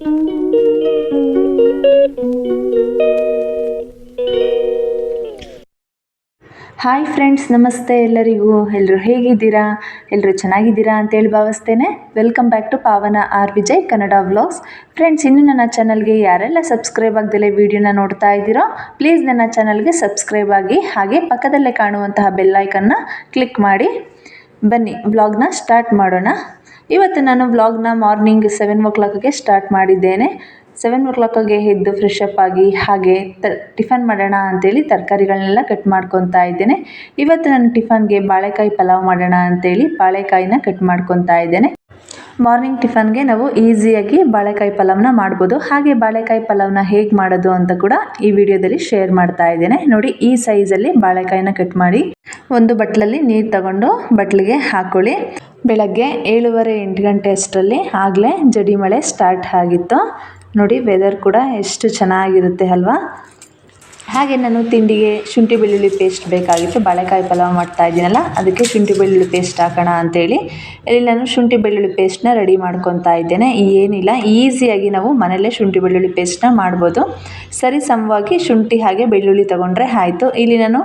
Hi friends ನಮಸ್ತೆ ಎಲ್ಲರಿಗೂ. ಎಲ್ಲರೂ ಹೇಗಿದ್ದೀರಾ? ಎಲ್ಲರೂ ಚೆನ್ನಾಗಿದ್ದೀರಾ ಅಂತೇಳಿ ಭಾವಿಸ್ತೇನೆ. Welcome back to Pavana R Vijay Kannada vlogs friends ಇನ್ನು ನನ್ನ ಚಾನಲ್ಗೆ ಯಾರೆಲ್ಲ ಸಬ್ಸ್ಕ್ರೈಬ್ ಆಗದಲ್ಲೇ ವಿಡಿಯೋನ ನೋಡ್ತಾ ಇದ್ದೀರೋ ಪ್ಲೀಸ್ ನನ್ನ ಚಾನಲ್ಗೆ ಸಬ್ಸ್ಕ್ರೈಬ್ ಆಗಿ, ಹಾಗೆ ಪಕ್ಕದಲ್ಲೇ ಕಾಣುವಂತಹ ಬೆಲ್ಲೈಕನ್ನ ಕ್ಲಿಕ್ ಮಾಡಿ. ಬನ್ನಿ ವ್ಲಾಗ್ನ ಸ್ಟಾರ್ಟ್ ಮಾಡೋಣ. ಇವತ್ತು ನಾನು ವ್ಲಾಗ್ನ ಮಾರ್ನಿಂಗ್ ಸೆವೆನ್ ಓ ಕ್ಲಾಕಿಗೆ ಸ್ಟಾರ್ಟ್ ಮಾಡಿದ್ದೇನೆ. ಸೆವೆನ್ ಓ ಕ್ಲಾಕಿಗೆ ಎದ್ದು ಫ್ರೆಶ್ ಅಪ್ ಆಗಿ ಹಾಗೆ ತ ಟಿಫನ್ ಮಾಡೋಣ ಅಂತೇಳಿ ತರಕಾರಿಗಳನ್ನೆಲ್ಲ ಕಟ್ ಮಾಡ್ಕೊತಾ ಇದ್ದೇನೆ. ಇವತ್ತು ನಾನು ಟಿಫನ್ಗೆ ಬಾಳೆಕಾಯಿ ಪಲಾವ್ ಮಾಡೋಣ ಅಂತೇಳಿ ಬಾಳೆಕಾಯಿನ ಕಟ್ ಮಾಡ್ಕೊತಾ ಇದ್ದೇನೆ. ಮಾರ್ನಿಂಗ್ ಟಿಫನ್ಗೆ ನಾವು ಈಸಿಯಾಗಿ ಬಾಳೆಕಾಯಿ ಪಲಾವ್ನ ಮಾಡ್ಬೋದು. ಹಾಗೆ ಬಾಳೆಕಾಯಿ ಪಲಾವ್ನ ಹೇಗೆ ಮಾಡೋದು ಅಂತ ಕೂಡ ಈ ವಿಡಿಯೋದಲ್ಲಿ ಶೇರ್ ಮಾಡ್ತಾ ಇದ್ದೇನೆ. ನೋಡಿ, ಈ ಸೈಜಲ್ಲಿ ಬಾಳೆಕಾಯಿನ ಕಟ್ ಮಾಡಿ ಒಂದು ಬಟ್ಲಲ್ಲಿ ನೀರು ತಗೊಂಡು ಬಟ್ಲಿಗೆ ಹಾಕೊಳ್ಳಿ. ಬೆಳಗ್ಗೆ ಏಳುವರೆ ಎಂಟು ಗಂಟೆ ಅಷ್ಟರಲ್ಲಿ ಆಗಲೇ ಜಡಿ ಮಳೆ ಸ್ಟಾರ್ಟ್ ಆಗಿತ್ತು. ನೋಡಿ ವೆದರ್ ಕೂಡ ಎಷ್ಟು ಚೆನ್ನಾಗಿರುತ್ತೆ ಅಲ್ವಾ? ಹಾಗೆ ನಾನು ತಿಂಡಿಗೆ ಶುಂಠಿ ಬೆಳ್ಳುಳ್ಳಿ ಪೇಸ್ಟ್ ಬೇಕಾಗಿತ್ತು. ಬಾಳೆಕಾಯಿ ಪಲಾವ್ ಮಾಡ್ತಾ ಇದ್ದೀನಲ್ಲ, ಅದಕ್ಕೆ ಶುಂಠಿ ಬೆಳ್ಳುಳ್ಳಿ ಪೇಸ್ಟ್ ಹಾಕೋಣ ಅಂತೇಳಿ. ಇಲ್ಲಿ ನಾನು ಶುಂಠಿ ಬೆಳ್ಳುಳ್ಳಿ ಪೇಸ್ಟ್ನ ರೆಡಿ ಮಾಡ್ಕೊತಾ ಇದ್ದೇನೆ. ಏನಿಲ್ಲ ಈಸಿಯಾಗಿ ನಾವು ಮನೆಯಲ್ಲೇ ಶುಂಠಿ ಬೆಳ್ಳುಳ್ಳಿ ಪೇಸ್ಟ್ನ ಮಾಡ್ಬೋದು. ಸರಿ ಸಮವಾಗಿ ಶುಂಠಿ ಹಾಗೆ ಬೆಳ್ಳುಳ್ಳಿ ತೊಗೊಂಡ್ರೆ ಆಯಿತು. ಇಲ್ಲಿ ನಾನು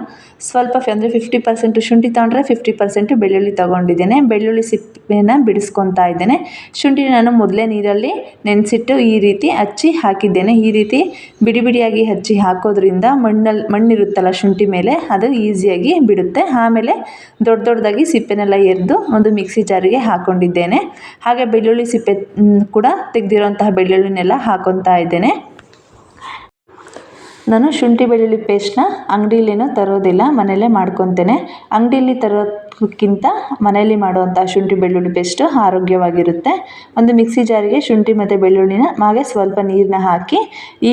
ಸ್ವಲ್ಪ ಅಂದರೆ ಫಿಫ್ಟಿ ಪರ್ಸೆಂಟು ಶುಂಠಿ ತೊಗೊಂಡ್ರೆ ಫಿಫ್ಟಿ ಪರ್ಸೆಂಟ್ ಬೆಳ್ಳುಳ್ಳಿ ತೊಗೊಂಡಿದ್ದೇನೆ. ಬೆಳ್ಳುಳ್ಳಿ ಸಿಪ್ಪೆನ ಬಿಡಿಸ್ಕೊತಾ ಇದ್ದೇನೆ. ಶುಂಠಿ ನಾನು ಮೊದಲೇ ನೀರಲ್ಲಿ ನೆನೆಸಿಟ್ಟು ಈ ರೀತಿ ಹಚ್ಚಿ ಹಾಕಿದ್ದೇನೆ. ಈ ರೀತಿ ಬಿಡಿ ಬಿಡಿಯಾಗಿ ಹಚ್ಚಿ ಹಾಕೋದ್ರಿಂದ ಮಣ್ಣಲ್ಲಿ ಮಣ್ಣಿರುತ್ತಲ್ಲ ಶುಂಠಿ ಮೇಲೆ, ಅದು ಈಸಿಯಾಗಿ ಬಿಡುತ್ತೆ. ಆಮೇಲೆ ದೊಡ್ಡ ದೊಡ್ಡದಾಗಿ ಸಿಪ್ಪೆನೆಲ್ಲ ಎರೆದು ಒಂದು ಮಿಕ್ಸಿ ಜಾರಿಗೆ ಹಾಕ್ಕೊಂಡಿದ್ದೇನೆ ಹಾಗೆ ಬೆಳ್ಳುಳ್ಳಿ ಸಿಪ್ಪೆ ಕೂಡ ತೆಗೆದಿರೋಂತಹ ಬೆಳ್ಳುಳ್ಳಿನೆಲ್ಲ ಹಾಕೊತಾ ಇದ್ದೇನೆ. ನಾನು ಶುಂಠಿ ಬೆಳ್ಳುಳ್ಳಿ ಪೇಸ್ಟ್ನ ಅಂಗಡಿಲೇನೂ ತರೋದಿಲ್ಲ, ಮನೆಯಲ್ಲೇ ಮಾಡ್ಕೊತೇನೆ. ಅಂಗಡಿಲಿ ತರೋದಕ್ಕಿಂತ ಮನೆಯಲ್ಲಿ ಮಾಡುವಂಥ ಶುಂಠಿ ಬೆಳ್ಳುಳ್ಳಿ ಪೇಸ್ಟು ಆರೋಗ್ಯವಾಗಿರುತ್ತೆ. ಒಂದು ಮಿಕ್ಸಿ ಜಾರಿಗೆ ಶುಂಠಿ ಮತ್ತು ಬೆಳ್ಳುಳ್ಳಿನ ಹಾಗೆ ಸ್ವಲ್ಪ ನೀರನ್ನ ಹಾಕಿ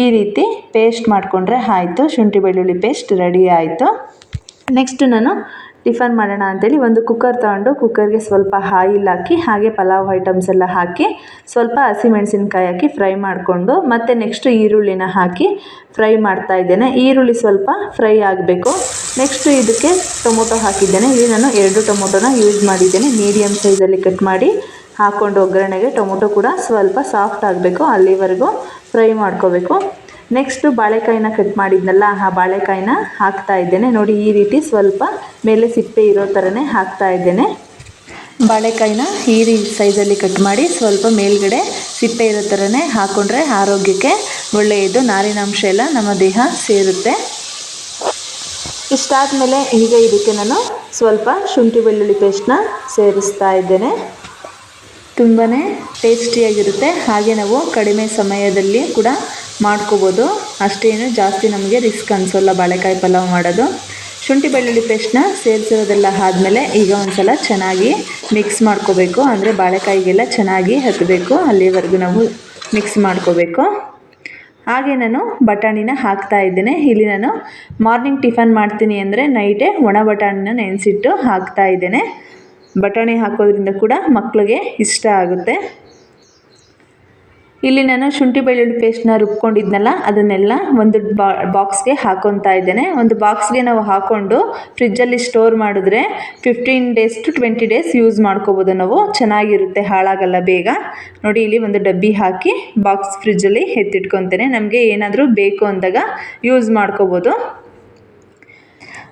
ಈ ರೀತಿ ಪೇಸ್ಟ್ ಮಾಡಿಕೊಂಡ್ರೆ ಆಯಿತು, ಶುಂಠಿ ಬೆಳ್ಳುಳ್ಳಿ ಪೇಸ್ಟ್ ರೆಡಿ ಆಯಿತು. ನೆಕ್ಸ್ಟ್ ನಾನು ಟಿಫನ್ ಮಾಡೋಣ ಅಂತೇಳಿ ಒಂದು ಕುಕ್ಕರ್ ತಗೊಂಡು ಕುಕ್ಕರ್ಗೆ ಸ್ವಲ್ಪ ಹಾಯಿಲ್ ಹಾಕಿ, ಹಾಗೆ ಪಲಾವ್ ಐಟಮ್ಸ್ ಎಲ್ಲ ಹಾಕಿ, ಸ್ವಲ್ಪ ಹಸಿಮೆಣಸಿನ್ಕಾಯಿ ಹಾಕಿ ಫ್ರೈ ಮಾಡಿಕೊಂಡು, ಮತ್ತು ನೆಕ್ಸ್ಟು ಈರುಳ್ಳಿನ ಹಾಕಿ ಫ್ರೈ ಮಾಡ್ತಾ ಇದ್ದೇನೆ. ಈರುಳ್ಳಿ ಸ್ವಲ್ಪ ಫ್ರೈ ಆಗಬೇಕು. ನೆಕ್ಸ್ಟು ಇದಕ್ಕೆ ಟೊಮೊಟೊ ಹಾಕಿದ್ದೇನೆ. ಇಲ್ಲಿ ನಾನು ಎರಡು ಟೊಮೊಟೊನ ಯೂಸ್ ಮಾಡಿದ್ದೇನೆ. ಮೀಡಿಯಮ್ ಸೈಜಲ್ಲಿ ಕಟ್ ಮಾಡಿ ಹಾಕ್ಕೊಂಡು ಒಗ್ಗರಣೆಗೆ ಟೊಮೊಟೊ ಕೂಡ ಸ್ವಲ್ಪ ಸಾಫ್ಟ್ ಆಗಬೇಕು. ಅಲ್ಲಿವರೆಗೂ ಫ್ರೈ ಮಾಡ್ಕೋಬೇಕು. ನೆಕ್ಸ್ಟು ಬಾಳೆಕಾಯಿನ ಕಟ್ ಮಾಡಿದ್ನಲ್ಲ, ಆ ಬಾಳೆಕಾಯಿನ ಹಾಕ್ತಾ ಇದ್ದೇನೆ. ನೋಡಿ, ಈ ರೀತಿ ಸ್ವಲ್ಪ ಮೇಲೆ ಸಿಪ್ಪೆ ಇರೋ ಥರನೇ ಹಾಕ್ತಾ ಇದ್ದೇನೆ. ಬಾಳೆಕಾಯಿನ ಈ ರೀತಿ ಸೈಜಲ್ಲಿ ಕಟ್ ಮಾಡಿ ಸ್ವಲ್ಪ ಮೇಲ್ಗಡೆ ಸಿಪ್ಪೆ ಇರೋ ಥರನೇ ಹಾಕ್ಕೊಂಡ್ರೆ ಆರೋಗ್ಯಕ್ಕೆ ಒಳ್ಳೆಯದು. ನಾರಿನಾಂಶ ಎಲ್ಲ ನಮ್ಮ ದೇಹ ಸೇರುತ್ತೆ. ಇಷ್ಟಾದಮೇಲೆ ಈಗ ಇದಕ್ಕೆ ನಾನು ಸ್ವಲ್ಪ ಶುಂಠಿ ಬೆಳ್ಳುಳ್ಳಿ ಪೇಸ್ಟ್ನ ಸೇರಿಸ್ತಾ ಇದ್ದೇನೆ. ತುಂಬಾ ಟೇಸ್ಟಿಯಾಗಿರುತ್ತೆ. ಹಾಗೆ ನಾವು ಕಡಿಮೆ ಸಮಯದಲ್ಲಿ ಕೂಡ ಮಾಡ್ಕೋಬೋದು. ಅಷ್ಟೇನು ಜಾಸ್ತಿ ನಮಗೆ ರಿಸ್ಕ್ ಅನಿಸೋಲ್ಲ ಬಾಳೆಕಾಯಿ ಪಲಾವ್ ಮಾಡೋದು. ಶುಂಠಿ ಬೆಳ್ಳುಳ್ಳಿ ಪೇಸ್ಟ್ನ ಸೇರಿಸಿರೋದೆಲ್ಲ ಆದಮೇಲೆ ಈಗ ಒಂದು ಸಲ ಚೆನ್ನಾಗಿ ಮಿಕ್ಸ್ ಮಾಡ್ಕೋಬೇಕು. ಅಂದರೆ ಬಾಳೆಕಾಯಿಗೆಲ್ಲ ಚೆನ್ನಾಗಿ ಹತ್ತಬೇಕು ಅಲ್ಲಿವರೆಗೂ ನಾವು ಮಿಕ್ಸ್ ಮಾಡ್ಕೋಬೇಕು. ಹಾಗೆ ನಾನು ಬಟಾಣಿನ ಹಾಕ್ತಾ ಇದ್ದೇನೆ. ಇಲ್ಲಿ ನಾನು ಮಾರ್ನಿಂಗ್ ಟಿಫನ್ ಮಾಡ್ತೀನಿ ಅಂದರೆ ನೈಟೇ ಒಣ ಬಟಾಣಿನ ನೆನೆಸಿಟ್ಟು ಹಾಕ್ತಾ ಇದ್ದೇನೆ. ಬಟಾಣಿ ಹಾಕೋದ್ರಿಂದ ಕೂಡ ಮಕ್ಕಳಿಗೆ ಇಷ್ಟ ಆಗುತ್ತೆ. ಇಲ್ಲಿ ನಾನು ಶುಂಠಿ ಬೆಳ್ಳುಳ್ಳಿ ಪೇಸ್ಟ್ನ ರುಬ್ಕೊಂಡಿದ್ನಲ್ಲ, ಅದನ್ನೆಲ್ಲ ಒಂದು ಬಾ ಬಾಕ್ಸ್ಗೆ ಹಾಕೊತಾ ಇದ್ದೇನೆ. ಒಂದು ಬಾಕ್ಸ್ಗೆ ನಾವು ಹಾಕ್ಕೊಂಡು ಫ್ರಿಜ್ಜಲ್ಲಿ ಸ್ಟೋರ್ ಮಾಡಿದ್ರೆ fifteen days to twenty days use ಮಾಡ್ಕೋಬೋದು ನಾವು. ಚೆನ್ನಾಗಿರುತ್ತೆ ಹಾಳಾಗಲ್ಲ ಬೇಗ. ನೋಡಿ, ಇಲ್ಲಿ ಒಂದು ಡಬ್ಬಿ ಹಾಕಿ ಬಾಕ್ಸ್ ಫ್ರಿಜ್ಜಲ್ಲಿ ಎತ್ತಿಟ್ಕೊತೇನೆ. ನಮಗೆ ಏನಾದರೂ ಬೇಕು ಅಂದಾಗ ಯೂಸ್ ಮಾಡ್ಕೋಬೋದು.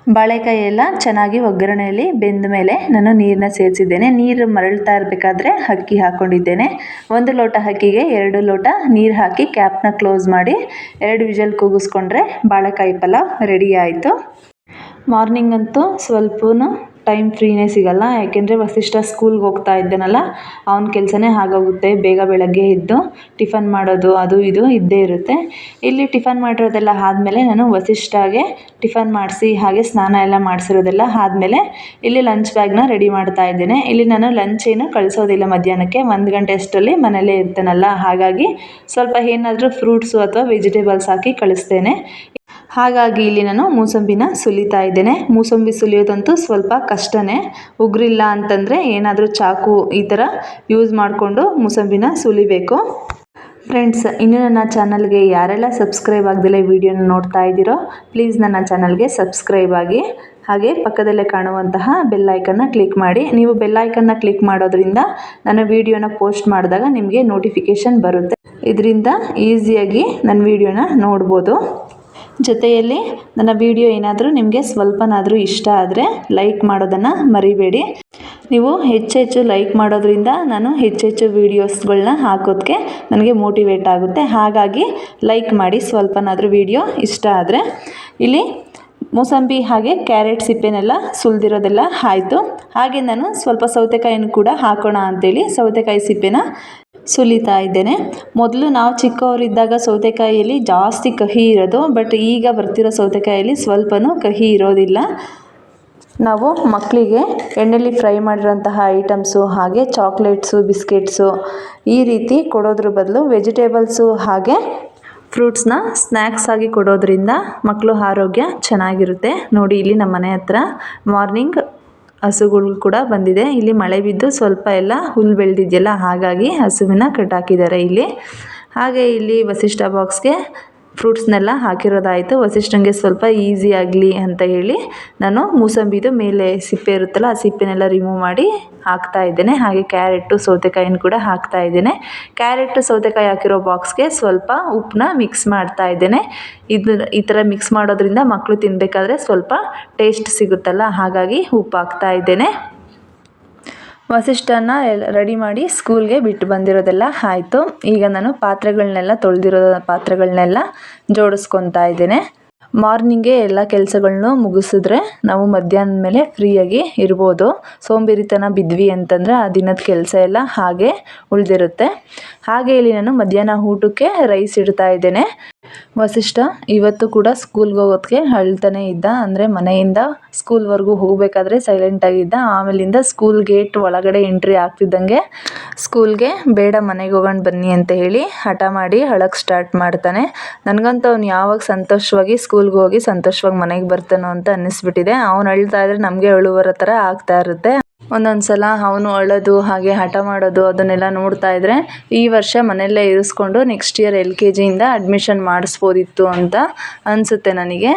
ಬಾಳೆಕಾಯಿ ಎಲ್ಲ ಚೆನ್ನಾಗಿ ಒಗ್ಗರಣೆಯಲ್ಲಿ ಬೆಂದ ಮೇಲೆ ನಾನು ನೀರನ್ನ ಸೇರಿಸಿದ್ದೇನೆ ನೀರು ಮರಳ್ತಾ ಇರಬೇಕಾದ್ರೆ ಅಕ್ಕಿ ಹಾಕ್ಕೊಂಡಿದ್ದೇನೆ ಒಂದು ಲೋಟ ಅಕ್ಕಿಗೆ ಎರಡು ಲೋಟ ನೀರು ಹಾಕಿ ಕ್ಯಾಪ್ನ ಕ್ಲೋಸ್ ಮಾಡಿ ಎರಡು ವಿಜಲ್ ಕೂಗಿಸ್ಕೊಂಡ್ರೆ ಬಾಳೆಕಾಯಿ ಪಲಾವ್ ರೆಡಿ ಆಯಿತು. ಮಾರ್ನಿಂಗ್ ಅಂತೂ ಸ್ವಲ್ಪನೂ ಟೈಮ್ ಫ್ರೀನೇ ಸಿಗಲ್ಲ, ಯಾಕೆಂದರೆ ವಸಿಷ್ಠ ಸ್ಕೂಲ್ಗೆ ಹೋಗ್ತಾ ಇದ್ದಾನಲ್ಲ, ಅವ್ನ ಕೆಲಸನೇ ಆಗೋಗುತ್ತೆ ಬೇಗ ಬೆಳಗ್ಗೆ ಎದ್ದು ಟಿಫನ್ ಮಾಡೋದು, ಅದು ಇದು ಇದ್ದೇ ಇರುತ್ತೆ. ಇಲ್ಲಿ ಟಿಫನ್ ಮಾಡಿರೋದೆಲ್ಲ ಆದಮೇಲೆ ನಾನು ವಸಿಷ್ಠಗೆ ಟಿಫನ್ ಮಾಡಿಸಿ, ಹಾಗೆ ಸ್ನಾನ ಎಲ್ಲ ಮಾಡಿಸಿರೋದೆಲ್ಲ ಆದಮೇಲೆ ಇಲ್ಲಿ ಲಂಚ್ ಬ್ಯಾಗ್ನ ರೆಡಿ ಮಾಡ್ತಾ ಇದ್ದೇನೆ. ಇಲ್ಲಿ ನಾನು ಲಂಚ್ ಏನು ಕಳಿಸೋದಿಲ್ಲ ಮಧ್ಯಾಹ್ನಕ್ಕೆ, ಒಂದು ಗಂಟೆ ಅಷ್ಟರಲ್ಲಿ ಮನೇಲೇ ಇರ್ತಾನಲ್ಲ, ಹಾಗಾಗಿ ಸ್ವಲ್ಪ ಏನಾದರೂ ಫ್ರೂಟ್ಸು ಅಥವಾ ವೆಜಿಟೇಬಲ್ಸ್ ಹಾಕಿ ಕಳಿಸ್ತೇನೆ. ಹಾಗಾಗಿ ಇಲ್ಲಿ ನಾನು ಮೂಸಂಬಿನ ಸುಲಿತಾ ಇದ್ದೇನೆ. ಮೂಸಂಬಿ ಸುಲಿಯೋದಂತೂ ಸ್ವಲ್ಪ ಕಷ್ಟನೇ. ಉಗುರಿಲ್ಲ ಅಂತಂದರೆ ಏನಾದರೂ ಚಾಕು ಈ ಥರ ಯೂಸ್ ಮಾಡಿಕೊಂಡು ಮೂಸಂಬಿನ ಸುಲಿಬೇಕು. ಫ್ರೆಂಡ್ಸ್ ಇನ್ನು ನನ್ನ ಚಾನಲ್ಗೆ ಯಾರೆಲ್ಲ ಸಬ್ಸ್ಕ್ರೈಬ್ ಆಗದಿಲ್ಲ ವಿಡಿಯೋನ ನೋಡ್ತಾ ಇದ್ದೀರೋ ಪ್ಲೀಸ್ ನನ್ನ ಚಾನಲ್ಗೆ ಸಬ್ಸ್ಕ್ರೈಬ್ ಆಗಿ. ಹಾಗೆ ಪಕ್ಕದಲ್ಲೇ ಕಾಣುವಂತಹ ಬೆಲ್ಲೈಕನ್ನ ಕ್ಲಿಕ್ ಮಾಡಿ. ನೀವು ಬೆಲ್ಲೈಕನ್ನ ಕ್ಲಿಕ್ ಮಾಡೋದ್ರಿಂದ ನನ್ನ ವಿಡಿಯೋನ ಪೋಸ್ಟ್ ಮಾಡಿದಾಗ ನಿಮಗೆ ನೋಟಿಫಿಕೇಷನ್ ಬರುತ್ತೆ. ಇದರಿಂದ ಈಸಿಯಾಗಿ ನನ್ನ ವಿಡಿಯೋನ ನೋಡ್ಬೋದು. ಜೊತೆಯಲ್ಲಿ ನನ್ನ ವಿಡಿಯೋ ಏನಾದರೂ ನಿಮಗೆ ಸ್ವಲ್ಪನಾದರೂ ಇಷ್ಟ ಆದರೆ ಲೈಕ್ ಮಾಡೋದನ್ನು ಮರಿಬೇಡಿ. ನೀವು ಹೆಚ್ಚೆಚ್ಚು ಲೈಕ್ ಮಾಡೋದ್ರಿಂದ ನಾನು ಹೆಚ್ಚೆಚ್ಚು ವೀಡಿಯೋಸ್ಗಳನ್ನ ಹಾಕೋದಕ್ಕೆ ನನಗೆ ಮೋಟಿವೇಟ್ ಆಗುತ್ತೆ. ಹಾಗಾಗಿ ಲೈಕ್ ಮಾಡಿ ಸ್ವಲ್ಪನಾದರೂ ವಿಡಿಯೋ ಇಷ್ಟ ಆದರೆ. ಇಲ್ಲಿ ಮೂಸಂಬಿ ಹಾಗೆ ಕ್ಯಾರೆಟ್ ಸಿಪ್ಪೆನೆಲ್ಲ ಸುಲಿದಿರೋದೆಲ್ಲ ಆಯಿತು. ಹಾಗೆ ನಾನು ಸ್ವಲ್ಪ ಸೌತೆಕಾಯಿನೂ ಕೂಡ ಹಾಕೋಣ ಅಂಥೇಳಿ ಸೌತೆಕಾಯಿ ಸಿಪ್ಪೆನ ಸುಲಿತಾ ಇದ್ದೇನೆ. ಮೊದಲು ನಾವು ಚಿಕ್ಕವರಿದ್ದಾಗ ಸೌತೆಕಾಯಿಯಲ್ಲಿ ಜಾಸ್ತಿ ಕಹಿ ಇರೋದು, ಬಟ್ ಈಗ ಬರ್ತಿರೋ ಸೌತೆಕಾಯಿಯಲ್ಲಿ ಸ್ವಲ್ಪನೂ ಕಹಿ ಇರೋದಿಲ್ಲ. ನಾವು ಮಕ್ಕಳಿಗೆ ಎಣ್ಣೆಲಿ ಫ್ರೈ ಮಾಡಿರೋಂತಹ ಐಟಮ್ಸು, ಹಾಗೆ ಚಾಕ್ಲೇಟ್ಸು, ಬಿಸ್ಕೆಟ್ಸು ಈ ರೀತಿ ಕೊಡೋದ್ರ ಬದಲು ವೆಜಿಟೇಬಲ್ಸು, ಹಾಗೆ ಫ್ರೂಟ್ಸ್ನ ಸ್ನ್ಯಾಕ್ಸ್ ಆಗಿ ಕೊಡೋದ್ರಿಂದ ಮಕ್ಕಳು ಆರೋಗ್ಯ ಚೆನ್ನಾಗಿರುತ್ತೆ. ನೋಡಿ ಇಲ್ಲಿ ನಮ್ಮ ಮನೆ ಹತ್ರ ಮಾರ್ನಿಂಗ್ ಹಸುಗಳು ಕೂಡ ಬಂದಿದೆ. ಇಲ್ಲಿ ಮಳೆ ಬಿದ್ದು ಸ್ವಲ್ಪ ಎಲ್ಲ ಹುಲ್ಲು ಬೆಳೆದಿದೆಯಲ್ಲ, ಹಾಗಾಗಿ ಹಸುವಿನ ಕಟ್ಟಾಕಿದ್ದಾರೆ ಇಲ್ಲಿ. ಹಾಗೆ ಇಲ್ಲಿ ವಸಿಷ್ಠ ಬಾಕ್ಸ್ಗೆ ಫ್ರೂಟ್ಸ್ನೆಲ್ಲ ಹಾಕಿರೋದಾಯಿತು. ವಸಿಷ್ಠಂಗೆ ಸ್ವಲ್ಪ ಈಸಿ ಆಗಲಿ ಅಂತ ಹೇಳಿ ನಾನು ಮೂಸಂಬಿದು ಮೇಲೆ ಸಿಪ್ಪೆ ಇರುತ್ತಲ್ಲ, ಆ ಸಿಪ್ಪೆನೆಲ್ಲ ರಿಮೂವ್ ಮಾಡಿ ಹಾಕ್ತಾ ಇದ್ದೇನೆ. ಹಾಗೆ ಕ್ಯಾರೆಟು ಸೌತೆಕಾಯಿನ ಕೂಡ ಹಾಕ್ತಾ ಇದ್ದೇನೆ. ಕ್ಯಾರೆಟು ಸೌತೆಕಾಯಿ ಹಾಕಿರೋ ಬಾಕ್ಸ್ಗೆ ಸ್ವಲ್ಪ ಉಪ್ಪನ್ನ ಮಿಕ್ಸ್ ಮಾಡ್ತಾ ಇದ್ದೇನೆ. ಇದು ಈ ಥರ ಮಿಕ್ಸ್ ಮಾಡೋದ್ರಿಂದ ಮಕ್ಕಳು ತಿನ್ನಬೇಕಾದ್ರೆ ಸ್ವಲ್ಪ ಟೇಸ್ಟ್ ಸಿಗುತ್ತಲ್ಲ, ಹಾಗಾಗಿ ಉಪ್ಪು ಹಾಕ್ತಾ ಇದ್ದೇನೆ. ವಸಿಷ್ಠನ ರೆಡಿ ಮಾಡಿ ಸ್ಕೂಲ್ಗೆ ಬಿಟ್ಟು ಬಂದಿರೋದೆಲ್ಲ ಆಯಿತು. ಈಗ ನಾನು ಪಾತ್ರೆಗಳನ್ನೆಲ್ಲ ತೊಳೆದಿರೋ ಪಾತ್ರೆಗಳನ್ನೆಲ್ಲ ಜೋಡಿಸ್ಕೊತಾ ಇದ್ದೇನೆ. ಮಾರ್ನಿಂಗೇ ಎಲ್ಲ ಕೆಲಸಗಳನ್ನೂ ಮುಗಿಸಿದ್ರೆ ನಾವು ಮಧ್ಯಾಹ್ನದ ಮೇಲೆ ಫ್ರೀಯಾಗಿ ಇರ್ಬೋದು. ಸೋಂಬೇರಿತನ ಬಿದ್ವಿ ಅಂತಂದರೆ ಆ ದಿನದ ಕೆಲಸ ಎಲ್ಲ ಹಾಗೆ ಉಳಿದಿರುತ್ತೆ. ಹಾಗೆ ಇಲ್ಲಿ ನಾನು ಮಧ್ಯಾಹ್ನ ಊಟಕ್ಕೆ ರೈಸ್ ಇಡ್ತಾ ಇದ್ದೇನೆ. ವಸಿಷ್ಠ, ಇವತ್ತು ಕೂಡ ಸ್ಕೂಲ್ಗೆ ಹೋಗೋದಕ್ಕೆ ಅಳ್ತಾನೆ ಇದ್ದ. ಅಂದರೆ ಮನೆಯಿಂದ ಸ್ಕೂಲ್ವರೆಗೂ ಹೋಗಬೇಕಾದ್ರೆ ಸೈಲೆಂಟಾಗಿದ್ದ ಆಮೇಲಿಂದ ಸ್ಕೂಲ್ ಗೇಟ್ ಒಳಗಡೆ ಎಂಟ್ರಿ ಆಗ್ತಿದ್ದಂಗೆ ಸ್ಕೂಲ್ಗೆ ಬೇಡ ಮನೆಗೆ ಹೋಗೋಣ ಬನ್ನಿ ಅಂತ ಹೇಳಿ ಹಠ ಮಾಡಿ ಅಳಕ್ಕೆ ಸ್ಟಾರ್ಟ್ ಮಾಡ್ತಾನೆ. ನನಗಂತೂ ಅವ್ನು ಯಾವಾಗ ಸಂತೋಷವಾಗಿ ಸ್ಕೂಲ್ಗೆ ಹೋಗಿ ಸಂತೋಷವಾಗಿ ಮನೆಗೆ ಬರ್ತಾನೋ ಅಂತ ಅನ್ನಿಸ್ಬಿಟ್ಟಿದೆ. ಅವ್ನು ಅಳ್ತಾ ಇದ್ರೆ ನಮಗೆ ಅಳುವರ ಥರ ಆಗ್ತಾ ಇರುತ್ತೆ. ಒಂದೊಂದು ಸಲ ಅವನು ಅಳೋದು, ಹಾಗೆ ಹಠ ಮಾಡೋದು, ಅದನ್ನೆಲ್ಲ ನೋಡ್ತಾ ಇದ್ದರೆ ಈ ವರ್ಷ ಮನೆಯಲ್ಲೇ ಇರಿಸ್ಕೊಂಡು ನೆಕ್ಸ್ಟ್ ಇಯರ್ ಎಲ್ ಕೆ ಜಿಯಿಂದ ಅಡ್ಮಿಷನ್ ಮಾಡಿಸ್ಬೋದಿತ್ತು ಅಂತ ಅನಿಸುತ್ತೆ ನನಗೆ.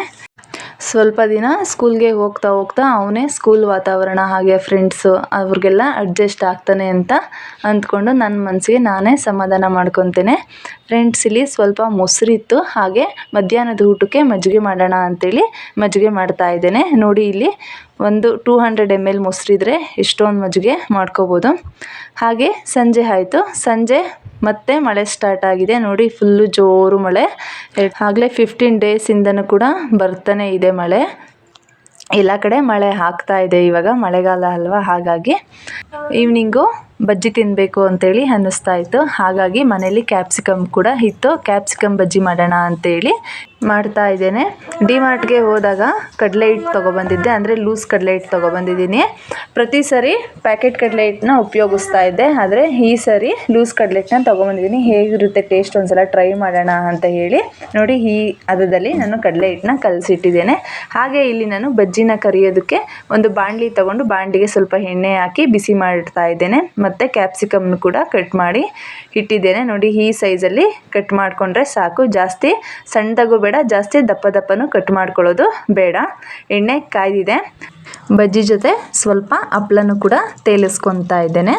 ಸ್ವಲ್ಪ ದಿನ ಸ್ಕೂಲ್ಗೆ ಹೋಗ್ತಾ ಹೋಗ್ತಾ ಅವನೇ ಸ್ಕೂಲ್ ವಾತಾವರಣ ಹಾಗೆ ಫ್ರೆಂಡ್ಸು ಅವ್ರಿಗೆಲ್ಲ ಅಡ್ಜಸ್ಟ್ ಆಗ್ತಾನೆ ಅಂತ ಅಂದ್ಕೊಂಡು ನನ್ನ ಮನಸ್ಸಿಗೆ ನಾನೇ ಸಮಾಧಾನ ಮಾಡ್ಕೊತೇನೆ. ಫ್ರೆಂಡ್ಸ್ ಇಲ್ಲಿ ಸ್ವಲ್ಪ ಮೊಸರಿತ್ತು, ಹಾಗೆ ಮಧ್ಯಾಹ್ನದ ಊಟಕ್ಕೆ ಮಜ್ಜಿಗೆ ಮಾಡೋಣ ಅಂತೇಳಿ ಮಜ್ಜಿಗೆ ಮಾಡ್ತಾ ಇದ್ದೇನೆ. ನೋಡಿ ಇಲ್ಲಿ ಒಂದು ಟೂ ಹಂಡ್ರೆಡ್ ಎಂ ಎಲ್ ಮೊಸರಿದ್ರೆ ಎಷ್ಟೊಂದು ಮಜ್ಜಿಗೆ ಮಾಡ್ಕೋಬೋದು. ಹಾಗೆ ಸಂಜೆ ಆಯಿತು. ಸಂಜೆ ಮತ್ತೆ ಮಳೆ ಸ್ಟಾರ್ಟ್ ಆಗಿದೆ. ನೋಡಿ ಫುಲ್ಲು ಜೋರು ಮಳೆ. ಆಗಲೇ ಫಿಫ್ಟೀನ್ ಡೇಸಿಂದನೂ ಕೂಡ ಬರ್ತಾನೆ ಇದೆ ಮಳೆ. ಎಲ್ಲ ಕಡೆ ಮಳೆ ಹಾಕ್ತಾ ಇದೆ ಇವಾಗ. ಮಳೆಗಾಲ ಅಲ್ವಾ? ಹಾಗಾಗಿ ಈವ್ನಿಂಗು ಬಜ್ಜಿ ತಿನ್ನಬೇಕು ಅಂತೇಳಿ ಅನ್ನಿಸ್ತಾ ಇತ್ತು. ಹಾಗಾಗಿ ಮನೇಲಿ ಕ್ಯಾಪ್ಸಿಕಮ್ ಕೂಡ ಇತ್ತು. ಕ್ಯಾಪ್ಸಿಕಮ್ ಬಜ್ಜಿ ಮಾಡೋಣ ಅಂತೇಳಿ ಮಾಡ್ತಾ ಇದ್ದೇನೆ. ಡಿಮಾರ್ಟ್ಗೆ ಹೋದಾಗ ಕಡಲೆ ಹಿಟ್ಟು ತೊಗೊಬಂದಿದ್ದೆ. ಅಂದರೆ ಲೂಸ್ ಕಡಲೆ ಹಿಟ್ಟು ತೊಗೊಬಂದಿದ್ದೀನಿ. ಪ್ರತಿ ಸರಿ ಪ್ಯಾಕೆಟ್ ಕಡಲೆ ಹಿಟ್ಟನ್ನ ಉಪಯೋಗಿಸ್ತಾ ಇದ್ದೆ. ಆದರೆ ಈ ಸರಿ ಲೂಸ್ ಕಡಲೆ ಹಿಟ್ಟನ್ನ ತೊಗೊಬಂದಿದ್ದೀನಿ. ಹೇಗಿರುತ್ತೆ ಟೇಸ್ಟ್ ಒಂದ್ಸಲ ಟ್ರೈ ಮಾಡೋಣ ಅಂತ ಹೇಳಿ. ನೋಡಿ, ಈ ಹದದಲ್ಲಿ ನಾನು ಕಡಲೆ ಹಿಟ್ಟನ್ನ ಕಲಸಿಟ್ಟಿದ್ದೇನೆ. ಹಾಗೆ ಇಲ್ಲಿ ನಾನು ಬಜ್ಜಿನ ಕರಿಯೋದಕ್ಕೆ ಒಂದು ಬಾಣಲಿ ತೊಗೊಂಡು ಬಾಣಲಿಗೆ ಸ್ವಲ್ಪ ಎಣ್ಣೆ ಹಾಕಿ ಬಿಸಿ ಮಾಡ್ತಾ ಇದ್ದೇನೆ. ಮತ್ತು ಕ್ಯಾಪ್ಸಿಕಮ್ ಕೂಡ ಕಟ್ ಮಾಡಿ ಇಟ್ಟಿದ್ದೇನೆ. ನೋಡಿ, ಈ ಸೈಜಲ್ಲಿ ಕಟ್ ಮಾಡಿಕೊಂಡ್ರೆ ಸಾಕು. ಜಾಸ್ತಿ ಸಣ್ಣದಾಗೂ ಬೇಡ ಜಾಸ್ತಿ ದಪ್ಪ ದಪ್ಪನೂ ಕಟ್ ಮಾಡ್ಕೊಳ್ಳೋದು ಬೇಡ. ಎಣ್ಣೆ ಕಾಯ್ದಿದೆ. ಬಜ್ಜಿ ಜೊತೆ ಸ್ವಲ್ಪ ಹಪ್ಳನೂ ಕೂಡ ತೇಲಿಸ್ಕೊತಾ ಇದ್ದೇನೆ.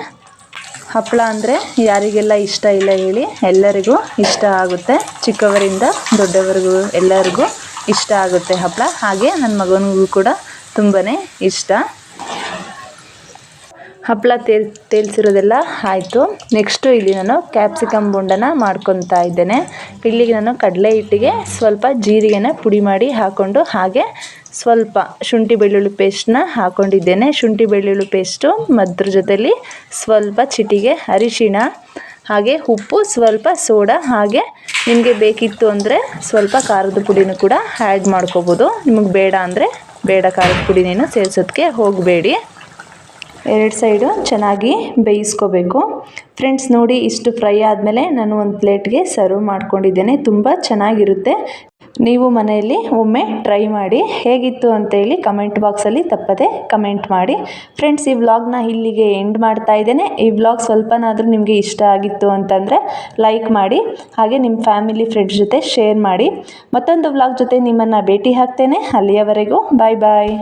ಹಪ್ಪಳ ಅಂದರೆ ಯಾರಿಗೆಲ್ಲ ಇಷ್ಟ ಇಲ್ಲ ಹೇಳಿ ಎಲ್ಲರಿಗೂ ಇಷ್ಟ ಆಗುತ್ತೆ. ಚಿಕ್ಕವರಿಂದ ದೊಡ್ಡವರಿಗೂ ಎಲ್ಲರಿಗೂ ಇಷ್ಟ ಆಗುತ್ತೆ ಹಪ್ಪಳ ಹಾಗೆ ನನ್ನ ಮಗನಿಗೂ ಕೂಡ ತುಂಬಾ ಇಷ್ಟ. ಹಪ್ಪಳ ತೇಲ್, ತೇಲ್ಸಿರೋದೆಲ್ಲ ಆಯಿತು. ನೆಕ್ಸ್ಟು ಇಲ್ಲಿ ನಾನು ಕ್ಯಾಪ್ಸಿಕಮ್ ಬೋಂಡನ ಮಾಡ್ಕೊತಾ ಇದ್ದೇನೆ. ಇಲ್ಲಿಗೆ ನಾನು ಕಡಲೆ ಹಿಟ್ಟಿಗೆ ಸ್ವಲ್ಪ ಜೀರಿಗೆನ ಪುಡಿ ಮಾಡಿ ಹಾಕ್ಕೊಂಡು ಹಾಗೆ ಸ್ವಲ್ಪ ಶುಂಠಿ ಬೆಳ್ಳುಳ್ಳಿ ಪೇಸ್ಟನ್ನ ಹಾಕ್ಕೊಂಡಿದ್ದೇನೆ ಶುಂಠಿ ಬೆಳ್ಳುಳ್ಳಿ ಪೇಸ್ಟು, ಮದ್ರ ಜೊತೆಯಲ್ಲಿ ಸ್ವಲ್ಪ ಚಿಟಿಗೆ ಅರಿಶಿಣ, ಹಾಗೆ ಉಪ್ಪು, ಸ್ವಲ್ಪ ಸೋಡಾ, ಹಾಗೆ ನಿಮಗೆ ಬೇಕಿತ್ತು ಅಂದರೆ ಸ್ವಲ್ಪ ಖಾರದ ಪುಡಿನೂ ಕೂಡ ಆ್ಯಡ್ ಮಾಡ್ಕೋಬೋದು. ನಿಮಗೆ ಬೇಡ ಅಂದರೆ ಬೇಡ ಖಾರದ ಪುಡಿನೇನು ಸೇರಿಸೋದಕ್ಕೆ ಹೋಗಬೇಡಿ. ಎರಡು ಸೈಡು ಚೆನ್ನಾಗಿ ಬೇಯಿಸ್ಕೋಬೇಕು. ಫ್ರೆಂಡ್ಸ್ ನೋಡಿ ಇಷ್ಟು ಫ್ರೈ ಆದಮೇಲೆ ನಾನು ಒಂದು ಪ್ಲೇಟ್ಗೆ ಸರ್ವ್ ಮಾಡ್ಕೊಂಡಿದ್ದೇನೆ. ತುಂಬ ಚೆನ್ನಾಗಿರುತ್ತೆ. ನೀವು ಮನೆಯಲ್ಲಿ ಒಮ್ಮೆ ಟ್ರೈ ಮಾಡಿ. ಹೇಗಿತ್ತು ಅಂತೇಳಿ ಕಮೆಂಟ್ ಬಾಕ್ಸಲ್ಲಿ ತಪ್ಪದೆ ಕಮೆಂಟ್ ಮಾಡಿ. ಫ್ರೆಂಡ್ಸ್ ಈ ವ್ಲಾಗ್ನ ಇಲ್ಲಿಗೆ ಎಂಡ್ ಮಾಡ್ತಾ ಇದ್ದೇನೆ. ಈ ವ್ಲಾಗ್ ಸ್ವಲ್ಪನಾದರೂ ನಿಮಗೆ ಇಷ್ಟ ಆಗಿತ್ತು ಅಂತಂದರೆ ಲೈಕ್ ಮಾಡಿ, ಹಾಗೆ ನಿಮ್ಮ ಫ್ಯಾಮಿಲಿ ಫ್ರೆಂಡ್ಸ್ ಜೊತೆ ಶೇರ್ ಮಾಡಿ. ಮತ್ತೊಂದು ವ್ಲಾಗ್ ಜೊತೆ ನಿಮ್ಮನ್ನು ಭೇಟಿ ಹಾಕ್ತೇನೆ ಅಲ್ಲಿಯವರೆಗೂ ಬಾಯ್ ಬಾಯ್.